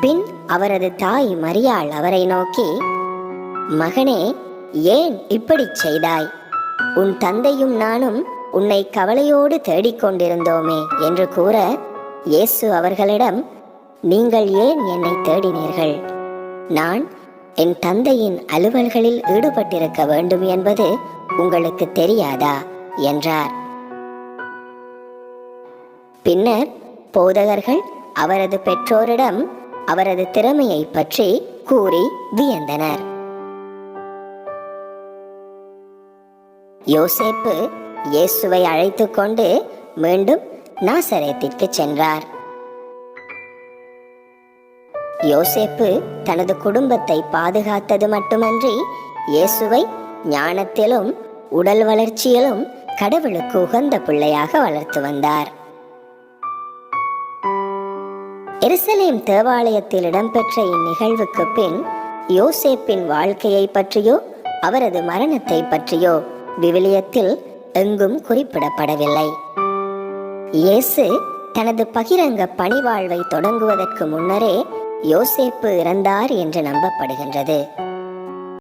பின் அவரது தாய் மரியாள் அவரை நோக்கி மகனே ஏன் இப்படிச் செய்தாய்? உன் தந்தையும் நானும் உன்னை கவலையோடு தேடிக் கொண்டிருந்தோமே என்று கூற இயேசு அவர்களிடம் நீங்கள் ஏன் என்னை தேடினீர்கள்? நான் என் தந்தையின் அலுவல்களில் ஈடுபட்டிருக்க வேண்டும் என்பது உங்களுக்கு தெரியாதா? என்றார். பின்னர் போதகர்கள் அவரது பெற்றோரிடம் அவரது திறமையை பற்றி கூறி வியந்தனர். யோசேப்பு இயேசுவை அழைத்து கொண்டு மீண்டும் நாசரேத்திற்கு சென்றார். யோசேப்பு தனது குடும்பத்தை பாதுகாத்தது மட்டுமன்றி இயேசுவை ஞானத்திலும் உடல் வளர்ச்சியிலும் கடவுளுக்கு உகந்த பிள்ளையாக வளர்த்து வந்தார். எருசலேம் தேவாலயத்தில் இடம்பெற்ற இந்நிகழ்வுக்கு பின் யோசேப்பின் வாழ்க்கையை பற்றியோ அவரது மரணத்தை பற்றியோ விவிலியத்தில் எங்கும் குறிப்பிடப்படவில்லை. இயேசு தனது பகிரங்க பணிவாழ்வை தொடங்குவதற்கு முன்னரே யோசேப்பு இறந்தார் என்று நம்பப்படுகின்றது.